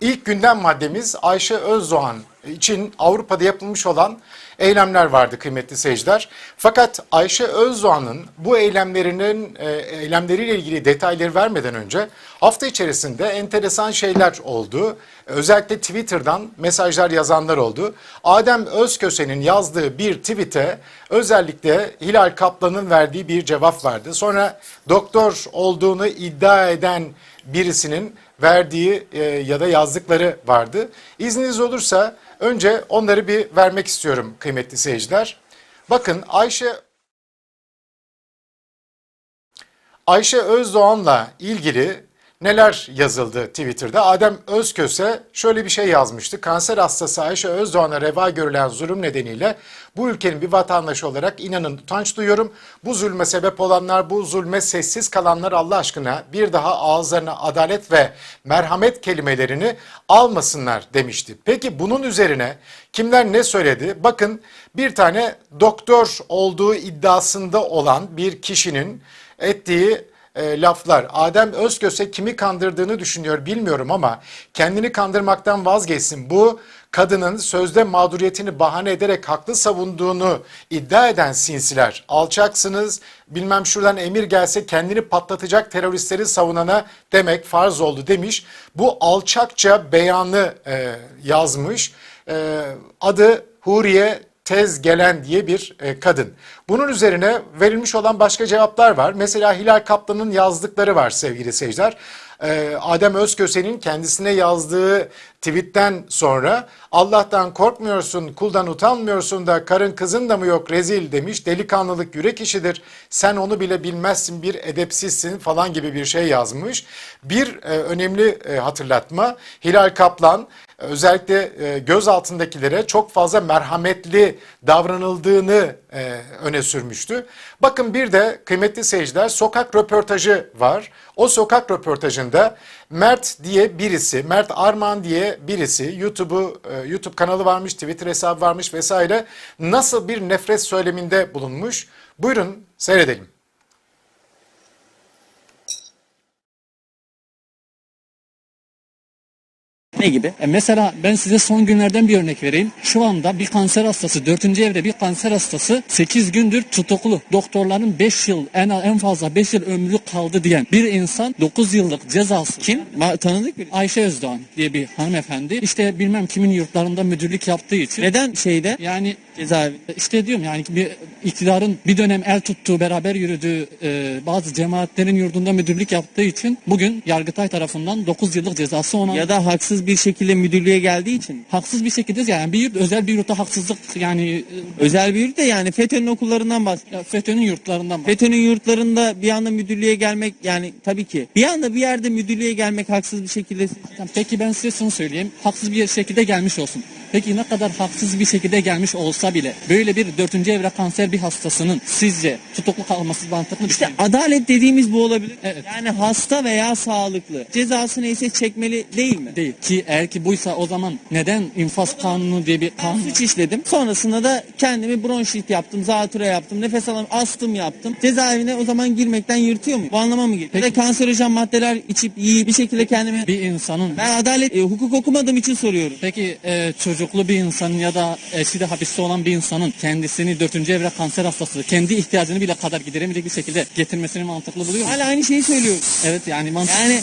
İlk gündem maddemiz Ayşe Özdoğan için Avrupa'da yapılmış olan eylemler vardı kıymetli seyirciler. Fakat Ayşe Özdoğan'ın bu eylemlerinin e, eylemleriyle ilgili detayları vermeden önce hafta içerisinde enteresan şeyler oldu. Özellikle Twitter'dan mesajlar yazanlar oldu. Adem Özköse'nin yazdığı bir tweet'e özellikle Hilal Kaplan'ın verdiği bir cevap vardı. Sonra doktor olduğunu iddia eden birisinin verdiği e, ya da yazdıkları vardı. İzniniz olursa önce onları bir vermek istiyorum kıymetli seyirciler. Bakın Ayşe Ayşe Özdoğan'la ilgili neler yazıldı Twitter'da? Adem Özköse şöyle bir şey yazmıştı. Kanser hastası Ayşe Özdoğan'a reva görülen zulüm nedeniyle bu ülkenin bir vatandaşı olarak inanın utanç duyuyorum. Bu zulme sebep olanlar, bu zulme sessiz kalanlar Allah aşkına bir daha ağızlarına adalet ve merhamet kelimelerini almasınlar demişti. Peki bunun üzerine kimler ne söyledi? Bakın bir tane doktor olduğu iddiasında olan bir kişinin ettiği e, laflar. Adem Özköse kimi kandırdığını düşünüyor bilmiyorum ama kendini kandırmaktan vazgeçsin. Bu kadının sözde mağduriyetini bahane ederek haklı savunduğunu iddia eden sinsiler. Alçaksınız bilmem şuradan emir gelse kendini patlatacak teröristleri savunana demek farz oldu demiş. Bu alçakça beyanı e, yazmış. E, adı Huriye tez gelen diye bir e, kadın. Bunun üzerine verilmiş olan başka cevaplar var. Mesela Hilal Kaplan'ın yazdıkları var sevgili seyirciler. E, Adem Özköse'nin kendisine yazdığı tweetten sonra Allah'tan korkmuyorsun, kuldan utanmıyorsun da karın kızın da mı yok rezil demiş. Delikanlılık yürek işidir. Sen onu bile bilmezsin bir edepsizsin falan gibi bir şey yazmış. Bir e, önemli e, hatırlatma Hilal Kaplan özellikle e, göz altındakilere çok fazla merhametli davranıldığını e, öne sürmüştü. Bakın bir de kıymetli seyirciler sokak röportajı var. O sokak röportajında Mert diye birisi, Mert Arman diye birisi YouTube'u e, YouTube kanalı varmış, Twitter hesabı varmış vesaire nasıl bir nefret söyleminde bulunmuş. Buyurun seyredelim. Ne gibi? E mesela ben size son günlerden bir örnek vereyim. Şu anda bir kanser hastası, 4. evre bir kanser hastası 8 gündür tutuklu. Doktorların 5 yıl, en, en fazla 5 yıl ömrü kaldı diyen bir insan 9 yıllık cezası. Kim? Ma- tanıdık bir. Ayşe Özdoğan diye bir hanımefendi. İşte bilmem kimin yurtlarında müdürlük yaptığı için. Neden şeyde? Yani Cezaevi. işte diyorum yani bir iktidarın bir dönem el tuttuğu, beraber yürüdüğü e, bazı cemaatlerin yurdunda müdürlük yaptığı için bugün Yargıtay tarafından 9 yıllık cezası ona Ya da haksız bir şekilde müdürlüğe geldiği için. haksız bir şekilde yani bir yurt özel bir yurtta haksızlık yani e, Özel bir yurt yani FETÖ'nün okullarından bahsediyor. FETÖ'nün yurtlarından bahsediyorum. FETÖ'nün yurtlarında bir anda müdürlüğe gelmek yani tabii ki. Bir anda bir yerde müdürlüğe gelmek haksız bir şekilde Peki ben size şunu söyleyeyim. Haksız bir şekilde gelmiş olsun. Peki ne kadar haksız bir şekilde gelmiş olsa bile böyle bir dördüncü evre kanser bir hastasının sizce tutuklu kalması mantıklı bir İşte adalet dediğimiz bu olabilir. Evet. Yani hasta veya sağlıklı. Cezası neyse çekmeli değil mi? Değil. Ki eğer ki buysa o zaman neden infaz kanunu diye bir Ben kanun suç işledim. Sonrasında da kendimi bronşit yaptım, zatüre yaptım, nefes alamam, astım yaptım. Cezaevine o zaman girmekten yırtıyor muyum? Bu anlama mı geliyor? Ya da kanserojen maddeler içip yiyip bir şekilde kendimi... bir insanın Ben adalet, e, hukuk okumadığım için soruyorum. Peki e, çocuklu bir insanın ya da eşi de hapiste olan bir insanın kendisini dördüncü evre kanser hastası kendi ihtiyacını bile kadar gideremeyecek bir şekilde getirmesini mantıklı buluyor? Hala aynı şeyi söylüyorum. Evet yani mantıklı. Yani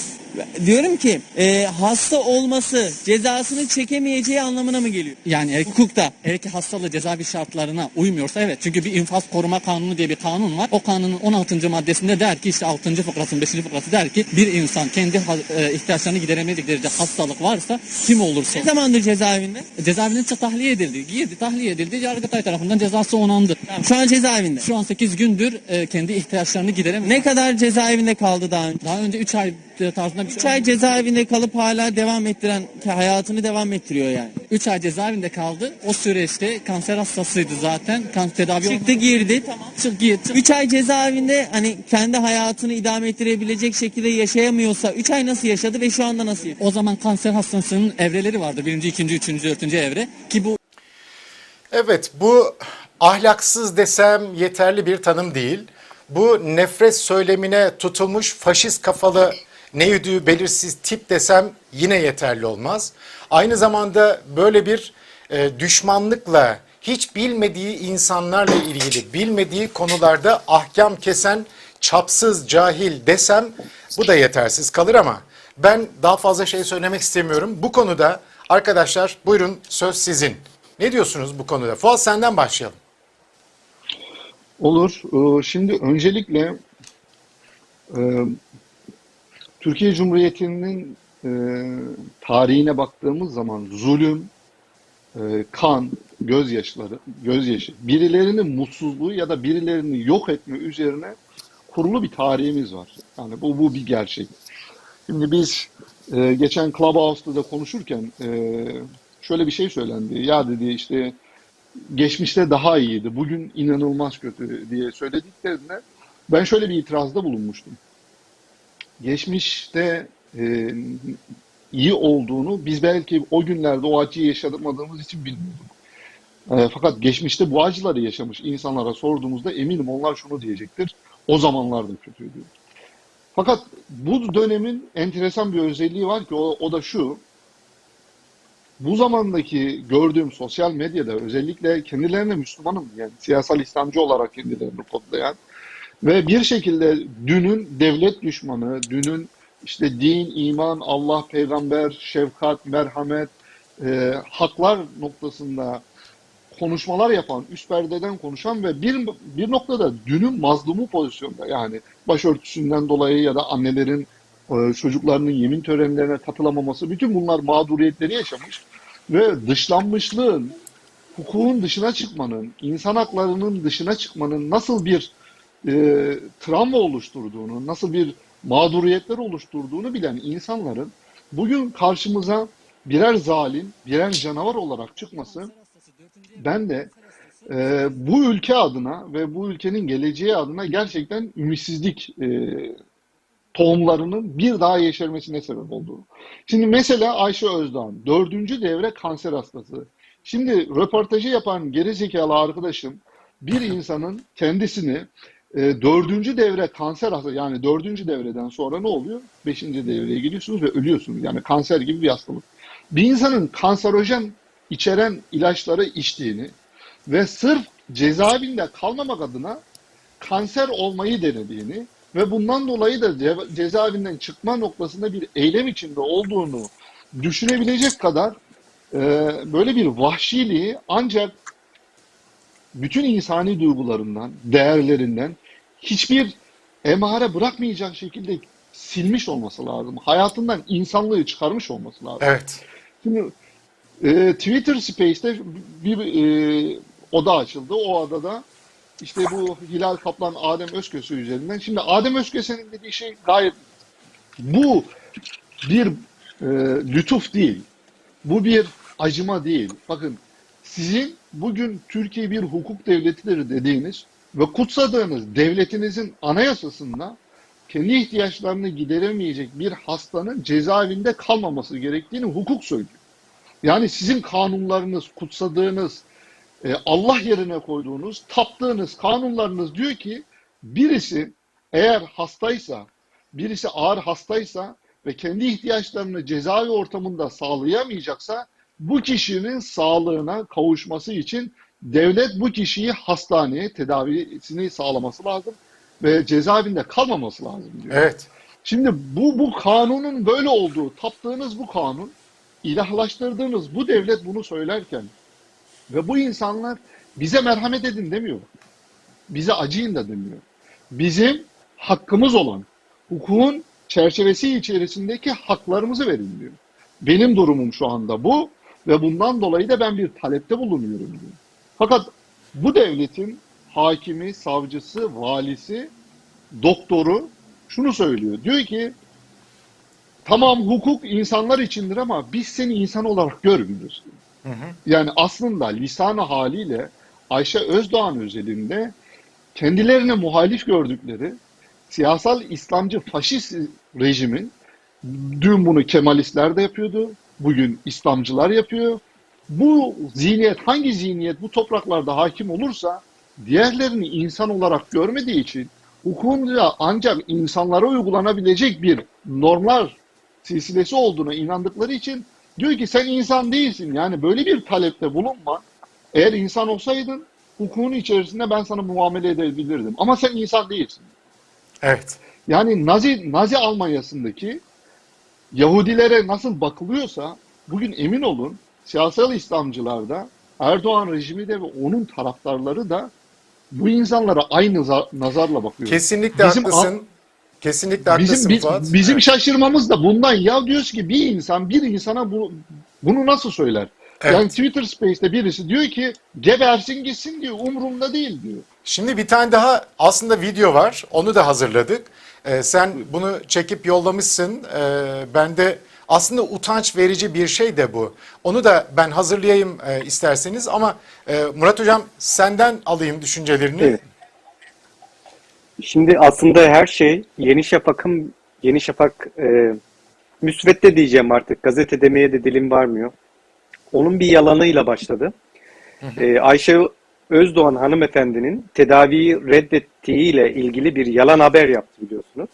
diyorum ki e, hasta olması cezasını çekemeyeceği anlamına mı geliyor? Yani eğer, Hukukta. eğer ki hastalığı cezaevi şartlarına uymuyorsa evet. Çünkü bir infaz koruma kanunu diye bir kanun var. O kanunun 16. maddesinde der ki işte 6. fıkrasının 5. fıkrası der ki bir insan kendi e, ihtiyaçlarını gideremediği derece hastalık varsa kim olursa Ne zamandır cezaevinde? cezaevinden çık- tahliye edildi. Girdi tahliye edildi. Yargıtay tarafından cezası onandı. Tamam, şu an cezaevinde. Şu an 8 gündür e, kendi ihtiyaçlarını gideremedi. Ne kadar cezaevinde kaldı daha önce? Daha önce 3 ay e, tarzında 3 şey ay cezaevinde kalıp hala devam ettiren, hayatını devam ettiriyor yani. 3 ay cezaevinde kaldı. O süreçte kanser hastasıydı zaten. Kan tedavi Çıktı girdi tamam. Çık git. 3 ay cezaevinde hani kendi hayatını idame ettirebilecek şekilde yaşayamıyorsa 3 ay nasıl yaşadı ve şu anda nasıl? O zaman kanser hastasının evreleri vardı. Birinci, ikinci, üçüncü, dördüncü evre. Ki bu Evet bu ahlaksız desem yeterli bir tanım değil. Bu nefret söylemine tutulmuş faşist kafalı ne yüdüğü belirsiz tip desem yine yeterli olmaz. Aynı zamanda böyle bir e, düşmanlıkla hiç bilmediği insanlarla ilgili bilmediği konularda ahkam kesen çapsız cahil desem bu da yetersiz kalır ama ben daha fazla şey söylemek istemiyorum. Bu konuda arkadaşlar buyurun söz sizin. Ne diyorsunuz bu konuda? Fuat senden başlayalım. Olur. Ee, Şimdi öncelikle e, Türkiye Cumhuriyeti'nin e, tarihine baktığımız zaman zulüm, e, kan, gözyaşları, gözyaşı, birilerinin mutsuzluğu ya da birilerini yok etme üzerine kurulu bir tarihimiz var. Yani bu, bu bir gerçek. Şimdi biz e, geçen Clubhouse'da da konuşurken e, şöyle bir şey söylendi. Ya dedi işte geçmişte daha iyiydi, bugün inanılmaz kötü diye söylediklerinde ben şöyle bir itirazda bulunmuştum. Geçmişte e, iyi olduğunu biz belki o günlerde o acıyı yaşamadığımız için bilmiyorduk. E, fakat geçmişte bu acıları yaşamış insanlara sorduğumuzda eminim onlar şunu diyecektir. O zamanlar da kötüydü. Fakat bu dönemin enteresan bir özelliği var ki o, o da şu. Bu zamandaki gördüğüm sosyal medyada özellikle kendilerine Müslümanım yani siyasal İslamcı olarak kendilerini kodlayan ve bir şekilde dünün devlet düşmanı, dünün işte din, iman, Allah, peygamber, şefkat, merhamet, e, haklar noktasında konuşmalar yapan, üst perdeden konuşan ve bir, bir noktada dünün mazlumu pozisyonda yani başörtüsünden dolayı ya da annelerin e, çocuklarının yemin törenlerine katılamaması bütün bunlar mağduriyetleri yaşamış ve dışlanmışlığın, hukukun dışına çıkmanın, insan haklarının dışına çıkmanın nasıl bir e, travma oluşturduğunu, nasıl bir mağduriyetler oluşturduğunu bilen insanların bugün karşımıza birer zalim, birer canavar olarak çıkması ben de e, bu ülke adına ve bu ülkenin geleceği adına gerçekten ümitsizlik e, tohumlarının bir daha yeşermesine sebep oldu. Şimdi mesela Ayşe Özdağ, dördüncü devre kanser hastası. Şimdi röportajı yapan gerizekalı arkadaşım bir insanın kendisini e, dördüncü devre kanser hastası yani dördüncü devreden sonra ne oluyor? Beşinci devreye giriyorsunuz ve ölüyorsunuz. Yani kanser gibi bir hastalık. Bir insanın kanserojen içeren ilaçları içtiğini ve sırf cezaevinde kalmamak adına kanser olmayı denediğini ve bundan dolayı da ce- cezaevinden çıkma noktasında bir eylem içinde olduğunu düşünebilecek kadar e, böyle bir vahşiliği ancak bütün insani duygularından, değerlerinden hiçbir emare bırakmayacak şekilde silmiş olması lazım. Hayatından insanlığı çıkarmış olması lazım. Evet. Şimdi e, Twitter Space'te bir e, oda açıldı. O odada işte bu Hilal Kaplan, Adem Özköse üzerinden. Şimdi Adem Özköse'nin dediği şey gayet bu bir e, lütuf değil. Bu bir acıma değil. Bakın sizin bugün Türkiye bir hukuk devletidir dediğiniz ve kutsadığınız devletinizin anayasasında kendi ihtiyaçlarını gideremeyecek bir hastanın cezaevinde kalmaması gerektiğini hukuk söylüyor. Yani sizin kanunlarınız, kutsadığınız, e, Allah yerine koyduğunuz, taptığınız kanunlarınız diyor ki birisi eğer hastaysa, birisi ağır hastaysa ve kendi ihtiyaçlarını cezaevi ortamında sağlayamayacaksa bu kişinin sağlığına kavuşması için devlet bu kişiyi hastaneye tedavisini sağlaması lazım ve cezaevinde kalmaması lazım diyor. Evet. Şimdi bu bu kanunun böyle olduğu, taptığınız bu kanun, ilahlaştırdığınız bu devlet bunu söylerken ve bu insanlar bize merhamet edin demiyor. Bize acıyın da demiyor. Bizim hakkımız olan hukukun çerçevesi içerisindeki haklarımızı verin diyor. Benim durumum şu anda bu ve bundan dolayı da ben bir talepte bulunuyorum diyor. Fakat bu devletin hakimi, savcısı, valisi, doktoru şunu söylüyor. Diyor ki tamam hukuk insanlar içindir ama biz seni insan olarak görmüyoruz. Yani aslında lisanı haliyle Ayşe Özdağ'ın özelinde kendilerine muhalif gördükleri siyasal İslamcı faşist rejimin dün bunu Kemalistler de yapıyordu. Bugün İslamcılar yapıyor. Bu zihniyet hangi zihniyet bu topraklarda hakim olursa diğerlerini insan olarak görmediği için hukukun da ancak insanlara uygulanabilecek bir normlar silsilesi olduğuna inandıkları için diyor ki sen insan değilsin. Yani böyle bir talepte bulunma. Eğer insan olsaydın hukukun içerisinde ben sana muamele edebilirdim. Ama sen insan değilsin. Evet. Yani Nazi Nazi Almanya'sındaki Yahudilere nasıl bakılıyorsa bugün emin olun siyasal İslamcılar da Erdoğan rejimi de ve onun taraftarları da bu insanlara aynı za- nazarla bakıyor. Kesinlikle Bizim haklısın. Kesinlikle haklısın Bizim bi- Fuat. bizim Evet. şaşırmamız da bundan ya diyoruz ki bir insan bir insana bu, bunu nasıl söyler? Yani Evet. Twitter Space'te birisi diyor ki gebersin gitsin diyor umurumda değil diyor. Şimdi bir tane daha aslında video var. Onu da hazırladık. Ee, sen bunu çekip yollamışsın. Ee, ben de aslında utanç verici bir şey de bu. Onu da ben hazırlayayım e, isterseniz ama e, Murat Hocam senden alayım düşüncelerini. Evet. Şimdi aslında her şey Yeni Şafak'ın Yeni Şafak e, müsvedde diyeceğim artık. Gazete demeye de dilim varmıyor. Onun bir yalanıyla başladı. E, Ayşe Özdoğan hanımefendinin tedaviyi reddettiğiyle ilgili bir yalan haber yaptı biliyorsunuz.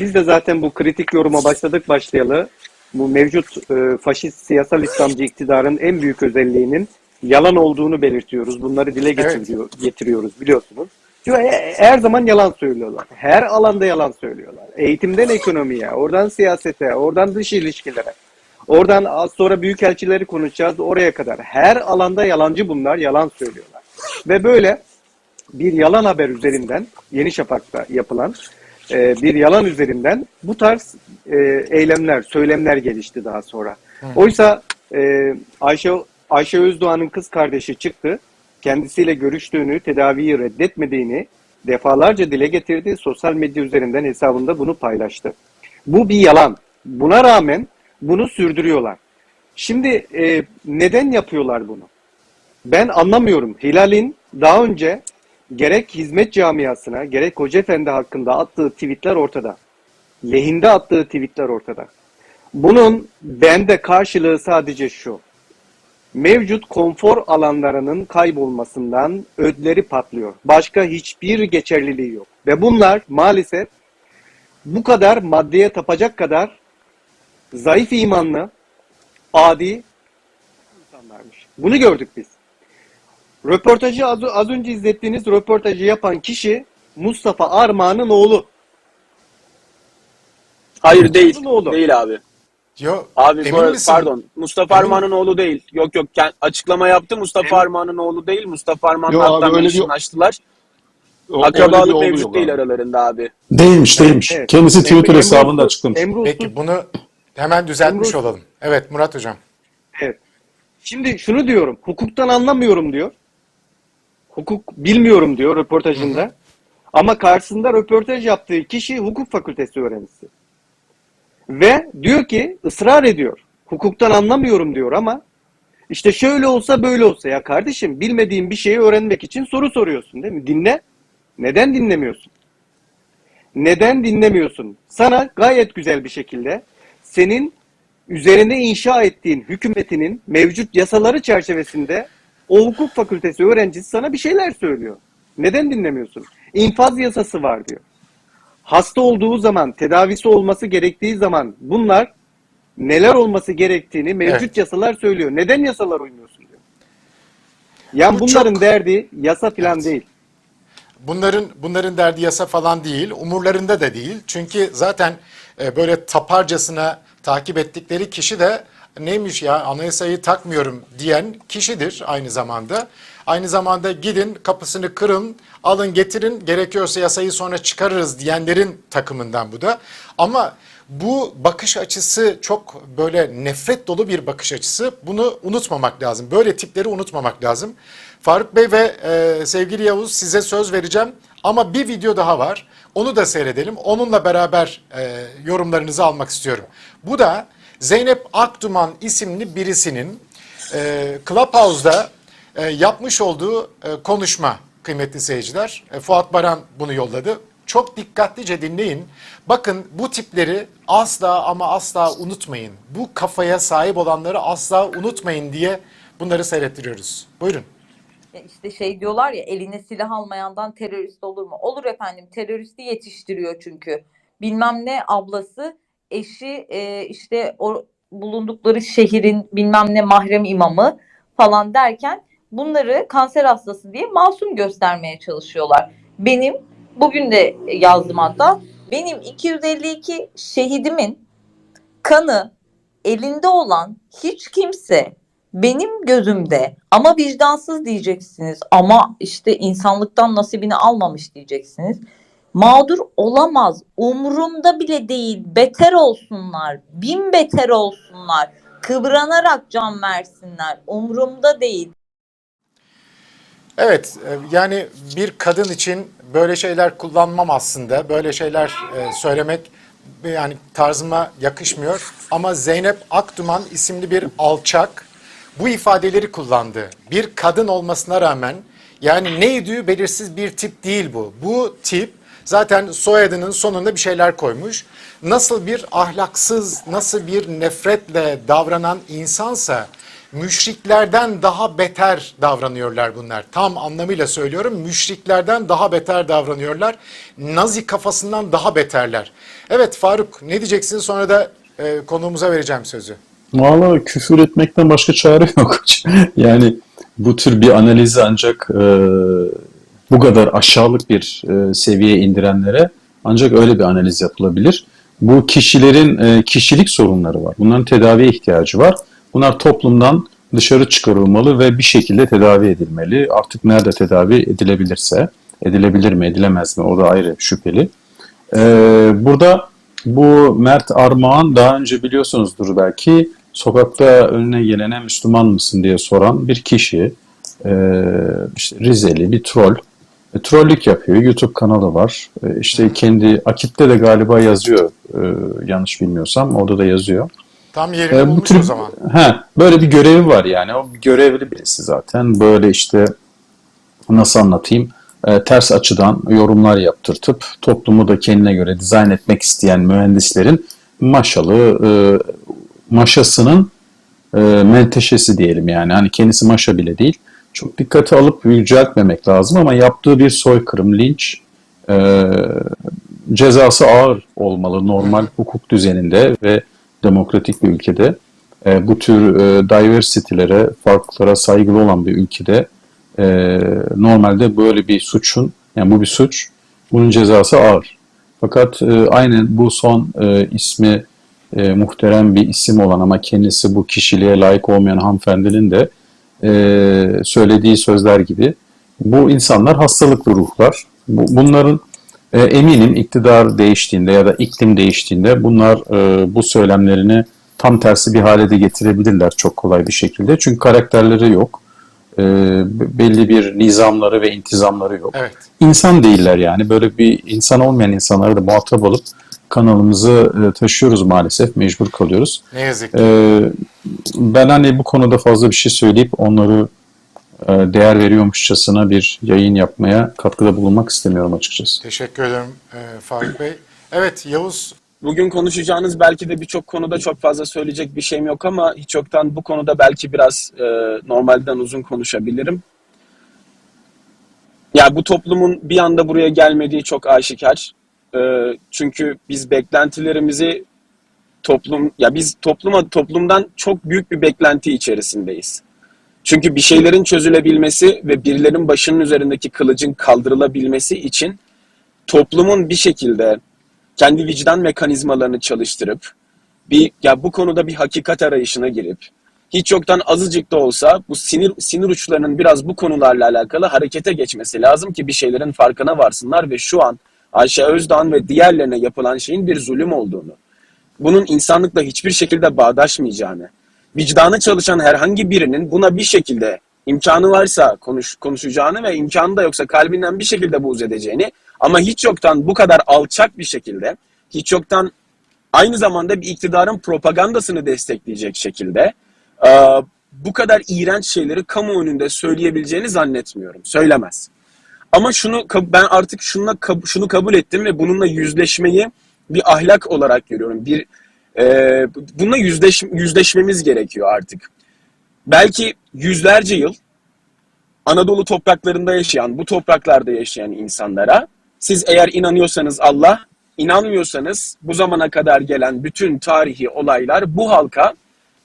Biz de zaten bu kritik yoruma başladık başlayalı. Bu mevcut e, faşist siyasal İslamcı iktidarın en büyük özelliğinin yalan olduğunu belirtiyoruz. Bunları dile Evet. getiriyor, getiriyoruz biliyorsunuz. Çünkü e- her zaman yalan söylüyorlar. Her alanda yalan söylüyorlar. Eğitimden ekonomiye, oradan siyasete, oradan dış ilişkilere. Oradan az sonra büyükelçileri konuşacağız oraya kadar. Her alanda yalancı bunlar, yalan söylüyorlar. Ve böyle bir yalan haber üzerinden Yeni Şafak'ta yapılan e, bir yalan üzerinden bu tarz e, eylemler, söylemler gelişti daha sonra. Oysa e, Ayşe Ayşe Özdoğan'ın kız kardeşi çıktı. Kendisiyle görüştüğünü, tedaviyi reddetmediğini defalarca dile getirdi. Sosyal medya üzerinden hesabında bunu paylaştı. Bu bir yalan. Buna rağmen bunu sürdürüyorlar. Şimdi e, neden yapıyorlar bunu? Ben anlamıyorum. Hilal'in daha önce gerek hizmet camiasına gerek Hoca Efendi hakkında attığı tweetler ortada. Lehinde attığı tweetler ortada. Bunun bende karşılığı sadece şu. Mevcut konfor alanlarının kaybolmasından ödleri patlıyor. Başka hiçbir geçerliliği yok. Ve bunlar maalesef bu kadar maddeye tapacak kadar zayıf imanlı, adi insanlarmış. Bunu gördük biz. Röportajı az, az önce izlettiğiniz röportajı yapan kişi Mustafa Armağan'ın oğlu. Hayır değil. Oldu? Değil abi. Yo, Abi emin bu arada- misin? pardon. Mustafa Emin- Armağan'ın oğlu değil. Yok yok açıklama yaptı. Mustafa Armağan'ın oğlu değil. Mustafa Armağan'la hatta mentionlaştılar. Akrabalık mevcut değil abi. aralarında abi. Değilmiş değilmiş. Evet. Kendisi Twitter Emre- hesabında Emre- açıklamış. Emre Peki bunu hemen düzeltmiş Emre- olalım. Evet Murat Hocam. Evet. Şimdi şunu diyorum. Hukuktan anlamıyorum diyor. Hukuk bilmiyorum diyor röportajında. Ama karşısında röportaj yaptığı kişi hukuk fakültesi öğrencisi. Ve diyor ki ısrar ediyor. Hukuktan anlamıyorum diyor ama işte şöyle olsa böyle olsa ya kardeşim bilmediğin bir şeyi öğrenmek için soru soruyorsun değil mi? Dinle. Neden dinlemiyorsun? Neden dinlemiyorsun? Sana gayet güzel bir şekilde senin üzerine inşa ettiğin hükümetinin mevcut yasaları çerçevesinde o hukuk fakültesi öğrencisi sana bir şeyler söylüyor. Neden dinlemiyorsun? İnfaz yasası var diyor. Hasta olduğu zaman, tedavisi olması gerektiği zaman bunlar neler olması gerektiğini mevcut Evet. yasalar söylüyor. Neden yasalar uymuyorsun diyor. Yani Bu bunların çok- derdi yasa falan Evet. değil. Bunların bunların derdi yasa falan değil, umurlarında da değil. Çünkü zaten e, böyle taparcasına takip ettikleri kişi de neymiş ya anayasayı takmıyorum diyen kişidir aynı zamanda. Aynı zamanda gidin kapısını kırın, alın getirin gerekiyorsa yasayı sonra çıkarırız diyenlerin takımından bu da. Ama bu bakış açısı çok böyle nefret dolu bir bakış açısı. Bunu unutmamak lazım. Böyle tipleri unutmamak lazım. Faruk Bey ve e, sevgili Yavuz size söz vereceğim ama bir video daha var. Onu da seyredelim. Onunla beraber e, yorumlarınızı almak istiyorum. Bu da Zeynep Akduman isimli birisinin e, Clubhouse'da e, yapmış olduğu e, konuşma kıymetli seyirciler. E, Fuat Baran bunu yolladı. Çok dikkatlice dinleyin. Bakın bu tipleri asla ama asla unutmayın. Bu kafaya sahip olanları asla unutmayın diye bunları seyrettiriyoruz. Buyurun. İşte şey diyorlar ya eline silah almayandan terörist olur mu? Olur efendim teröristi yetiştiriyor çünkü. Bilmem ne ablası eşi e, işte o bulundukları şehrin bilmem ne mahrem imamı falan derken bunları kanser hastası diye masum göstermeye çalışıyorlar. Benim bugün de yazdım hatta benim 252 şehidimin kanı elinde olan hiç kimse benim gözümde ama vicdansız diyeceksiniz ama işte insanlıktan nasibini almamış diyeceksiniz. Mağdur olamaz. Umurumda bile değil. Beter olsunlar. Bin beter olsunlar. Kıvranarak can versinler. Umurumda değil. Evet, e, yani bir kadın için böyle şeyler kullanmam aslında. Böyle şeyler e, söylemek yani tarzıma yakışmıyor. Ama Zeynep Akduman isimli bir alçak bu ifadeleri kullandı. Bir kadın olmasına rağmen yani neydi belirsiz bir tip değil bu. Bu tip zaten soyadının sonunda bir şeyler koymuş. Nasıl bir ahlaksız, nasıl bir nefretle davranan insansa müşriklerden daha beter davranıyorlar bunlar. Tam anlamıyla söylüyorum müşriklerden daha beter davranıyorlar. Nazi kafasından daha beterler. Evet Faruk ne diyeceksin sonra da e, konuğumuza vereceğim sözü. Valla küfür etmekten başka çare yok. Yani bu tür bir analizi ancak e, bu kadar aşağılık bir e, seviyeye indirenlere ancak öyle bir analiz yapılabilir. Bu kişilerin e, kişilik sorunları var. Bunların tedaviye ihtiyacı var. Bunlar toplumdan dışarı çıkarılmalı ve bir şekilde tedavi edilmeli. Artık nerede tedavi edilebilirse, edilebilir mi, edilemez mi o da ayrı şüpheli. E, burada bu Mert Armağan daha önce biliyorsunuzdur belki sokakta önüne gelene Müslüman mısın diye soran bir kişi. Ee, işte Rizeli bir troll. E, trollük yapıyor. YouTube kanalı var. E, işte kendi Akit'te de galiba yazıyor. e, yanlış bilmiyorsam. Orada da yazıyor. Tam yerini E, bu bulmuş tür o zaman. he, böyle bir görevi var yani. O bir görevli birisi zaten. Böyle işte nasıl anlatayım? E, ters açıdan yorumlar yaptırtıp toplumu da kendine göre dizayn etmek isteyen mühendislerin maşalı e, maşasının e, menteşesi diyelim yani. Hani kendisi maşa bile değil. Çok dikkate alıp yüceltmemek lazım ama yaptığı bir soykırım, linç e, cezası ağır olmalı normal hukuk düzeninde ve demokratik bir ülkede. E, bu tür e, diversity'lere, farklılıklara saygılı olan bir ülkede e, normalde böyle bir suçun, yani bu bir suç, bunun cezası ağır. Fakat e, aynen bu son e, ismi e, muhterem bir isim olan ama kendisi bu kişiliğe layık olmayan hanımefendinin de e, söylediği sözler gibi bu insanlar hastalıklı ruhlar. Bu, bunların e, eminim iktidar değiştiğinde ya da iklim değiştiğinde bunlar e, bu söylemlerini tam tersi bir hale de getirebilirler çok kolay bir şekilde. Çünkü karakterleri yok. E, belli bir nizamları ve intizamları yok. Evet. İnsan değiller yani. Böyle bir insan olmayan insanları da muhatap alıp kanalımızı e, taşıyoruz maalesef. Mecbur kalıyoruz. Ne yazık ki. Ee, ben hani bu konuda fazla bir şey söyleyip onları e, değer veriyormuşçasına bir yayın yapmaya katkıda bulunmak istemiyorum açıkçası. Teşekkür ederim e, Faruk Bey. Evet Yavuz Bugün konuşacağınız belki de birçok konuda çok fazla söyleyecek bir şeyim yok ama hiç yoktan bu konuda belki biraz e, normalden uzun konuşabilirim. Ya bu toplumun bir anda buraya gelmediği çok aşikar. E, çünkü biz beklentilerimizi toplum ya biz topluma toplumdan çok büyük bir beklenti içerisindeyiz. Çünkü bir şeylerin çözülebilmesi ve birilerin başının üzerindeki kılıcın kaldırılabilmesi için toplumun bir şekilde kendi vicdan mekanizmalarını çalıştırıp bir ya bu konuda bir hakikat arayışına girip hiç yoktan azıcık da olsa bu sinir sinir uçlarının biraz bu konularla alakalı harekete geçmesi lazım ki bir şeylerin farkına varsınlar ve şu an Ayşe Özdağ'ın ve diğerlerine yapılan şeyin bir zulüm olduğunu, bunun insanlıkla hiçbir şekilde bağdaşmayacağını, vicdanı çalışan herhangi birinin buna bir şekilde imkanı varsa konuş, konuşacağını ve imkanı da yoksa kalbinden bir şekilde buğz edeceğini ama hiç yoktan bu kadar alçak bir şekilde, hiç yoktan aynı zamanda bir iktidarın propagandasını destekleyecek şekilde bu kadar iğrenç şeyleri kamu önünde söyleyebileceğini zannetmiyorum. Söylemez. Ama şunu ben artık şununla kab- şunu kabul ettim ve bununla yüzleşmeyi bir ahlak olarak görüyorum. Bir e, bununla yüzleş, yüzleşmemiz gerekiyor artık. Belki yüzlerce yıl Anadolu topraklarında yaşayan, bu topraklarda yaşayan insanlara siz eğer inanıyorsanız Allah, inanmıyorsanız bu zamana kadar gelen bütün tarihi olaylar bu halka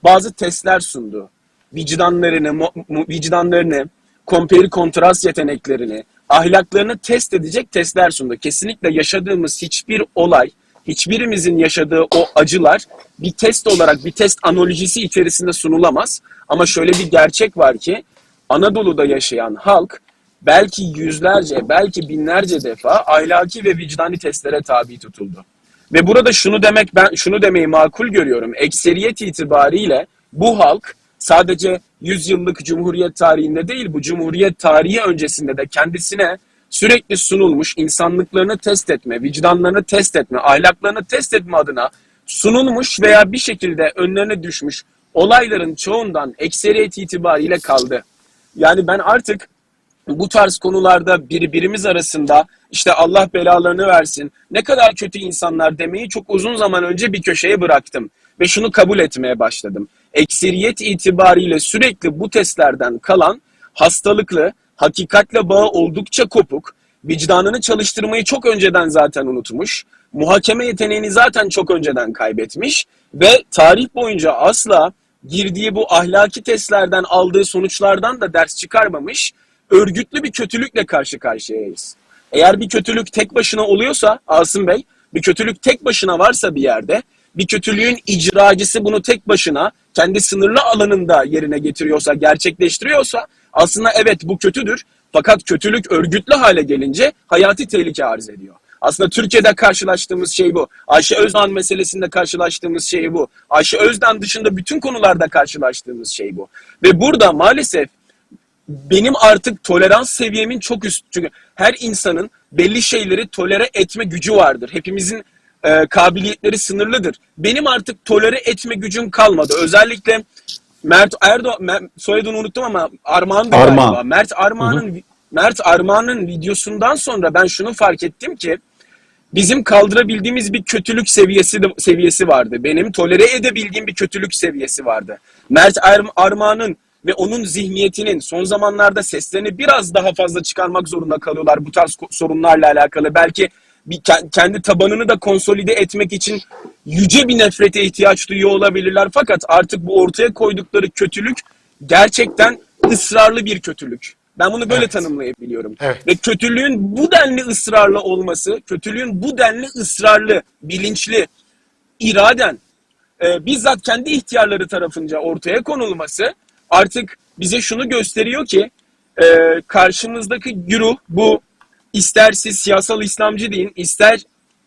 bazı testler sundu. Vicdanlarını, mo- mu- vicdanlarını, komperi kontrast yeteneklerini, ahlaklarını test edecek testler sundu. Kesinlikle yaşadığımız hiçbir olay, hiçbirimizin yaşadığı o acılar bir test olarak, bir test analojisi içerisinde sunulamaz. Ama şöyle bir gerçek var ki Anadolu'da yaşayan halk belki yüzlerce, belki binlerce defa ahlaki ve vicdani testlere tabi tutuldu. Ve burada şunu demek ben şunu demeyi makul görüyorum. Ekseriyet itibariyle bu halk sadece 100 yıllık cumhuriyet tarihinde değil bu cumhuriyet tarihi öncesinde de kendisine sürekli sunulmuş insanlıklarını test etme, vicdanlarını test etme, ahlaklarını test etme adına sunulmuş veya bir şekilde önlerine düşmüş olayların çoğundan ekseriyet itibariyle kaldı. Yani ben artık bu tarz konularda birbirimiz arasında işte Allah belalarını versin ne kadar kötü insanlar demeyi çok uzun zaman önce bir köşeye bıraktım ve şunu kabul etmeye başladım. Ekseriyet itibariyle sürekli bu testlerden kalan hastalıklı, hakikatle bağı oldukça kopuk, vicdanını çalıştırmayı çok önceden zaten unutmuş, muhakeme yeteneğini zaten çok önceden kaybetmiş ve tarih boyunca asla girdiği bu ahlaki testlerden aldığı sonuçlardan da ders çıkarmamış, örgütlü bir kötülükle karşı karşıyayız. Eğer bir kötülük tek başına oluyorsa Asım Bey, bir kötülük tek başına varsa bir yerde, bir kötülüğün icracısı bunu tek başına kendi sınırlı alanında yerine getiriyorsa, gerçekleştiriyorsa aslında evet bu kötüdür. Fakat kötülük örgütlü hale gelince hayati tehlike arz ediyor. Aslında Türkiye'de karşılaştığımız şey bu. Ayşe Özdan meselesinde karşılaştığımız şey bu. Ayşe Özdan dışında bütün konularda karşılaştığımız şey bu. Ve burada maalesef benim artık tolerans seviyemin çok üst. Çünkü her insanın belli şeyleri tolere etme gücü vardır. Hepimizin e, kabiliyetleri sınırlıdır. Benim artık tolere etme gücüm kalmadı. Özellikle Mert Erdoğan, soyadını unuttum ama Armağan da Armağan. galiba. Mert Armağan'ın Mert Armağan'ın videosundan sonra ben şunu fark ettim ki bizim kaldırabildiğimiz bir kötülük seviyesi de, seviyesi vardı. Benim tolere edebildiğim bir kötülük seviyesi vardı. Mert Er- Armağan'ın ve onun zihniyetinin son zamanlarda seslerini biraz daha fazla çıkarmak zorunda kalıyorlar bu tarz sorunlarla alakalı. Belki bir ke- kendi tabanını da konsolide etmek için yüce bir nefrete ihtiyaç duyuyor olabilirler. Fakat artık bu ortaya koydukları kötülük gerçekten ısrarlı bir kötülük. Ben bunu böyle Evet. tanımlayabiliyorum. Evet. Ve kötülüğün bu denli ısrarlı olması, kötülüğün bu denli ısrarlı, bilinçli, iraden e, bizzat kendi ihtiyarları tarafınca ortaya konulması artık bize şunu gösteriyor ki e, karşımızdaki güruh bu ister siz siyasal İslamcı deyin ister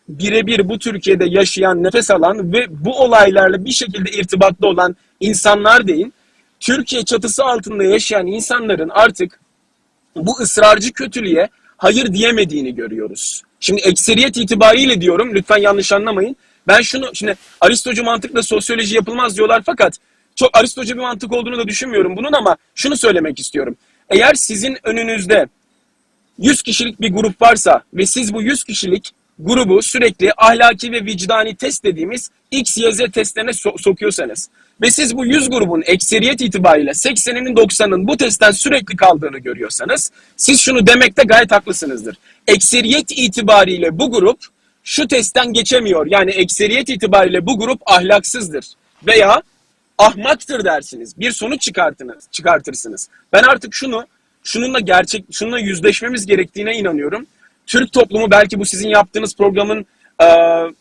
birebir bu Türkiye'de yaşayan, nefes alan ve bu olaylarla bir şekilde irtibatlı olan insanlar deyin. Türkiye çatısı altında yaşayan insanların artık bu ısrarcı kötülüğe hayır diyemediğini görüyoruz. Şimdi ekseriyet itibariyle diyorum lütfen yanlış anlamayın. Ben şunu şimdi Aristocu mantıkla sosyoloji yapılmaz diyorlar fakat çok Aristocu bir mantık olduğunu da düşünmüyorum bunun ama şunu söylemek istiyorum. Eğer sizin önünüzde 100 kişilik bir grup varsa ve siz bu 100 kişilik grubu sürekli ahlaki ve vicdani test dediğimiz X, Y, Z testlerine so- sokuyorsanız ve siz bu 100 grubun ekseriyet itibariyle 80'inin 90'ının bu testten sürekli kaldığını görüyorsanız siz şunu demekte gayet haklısınızdır. Ekseriyet itibariyle bu grup şu testten geçemiyor. Yani ekseriyet itibariyle bu grup ahlaksızdır veya ahmaktır dersiniz. Bir sonuç çıkartınız, çıkartırsınız. Ben artık şunu şununla gerçek şununla yüzleşmemiz gerektiğine inanıyorum. Türk toplumu belki bu sizin yaptığınız programın e,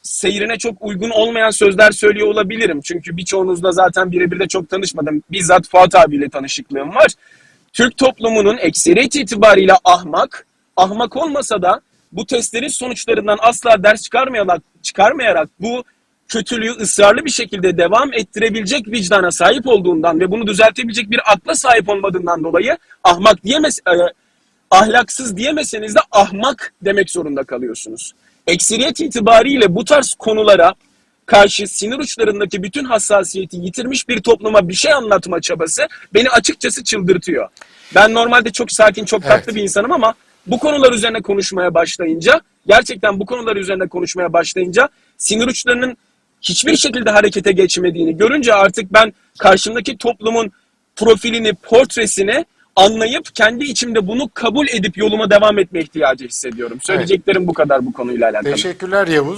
seyrine çok uygun olmayan sözler söylüyor olabilirim. Çünkü birçoğunuzla zaten birebir de çok tanışmadım. Bizzat Fuat abiyle tanışıklığım var. Türk toplumunun ekseriyet itibariyle ahmak, ahmak olmasa da bu testlerin sonuçlarından asla ders çıkarmayarak, çıkarmayarak bu kötülüğü ısrarlı bir şekilde devam ettirebilecek vicdana sahip olduğundan ve bunu düzeltebilecek bir akla sahip olmadığından dolayı ahmak diyemez, e, ahlaksız diyemeseniz de ahmak demek zorunda kalıyorsunuz. Ekseriyet itibariyle bu tarz konulara karşı sinir uçlarındaki bütün hassasiyeti yitirmiş bir topluma bir şey anlatma çabası beni açıkçası çıldırtıyor. Ben normalde çok sakin, çok tatlı Evet. bir insanım ama bu konular üzerine konuşmaya başlayınca, gerçekten bu konular üzerine konuşmaya başlayınca sinir uçlarının hiçbir şekilde harekete geçmediğini görünce artık ben karşımdaki toplumun profilini, portresini anlayıp kendi içimde bunu kabul edip yoluma devam etme ihtiyacı hissediyorum. Söyleyeceklerim bu kadar bu konuyla alakalı. Teşekkürler Yavuz.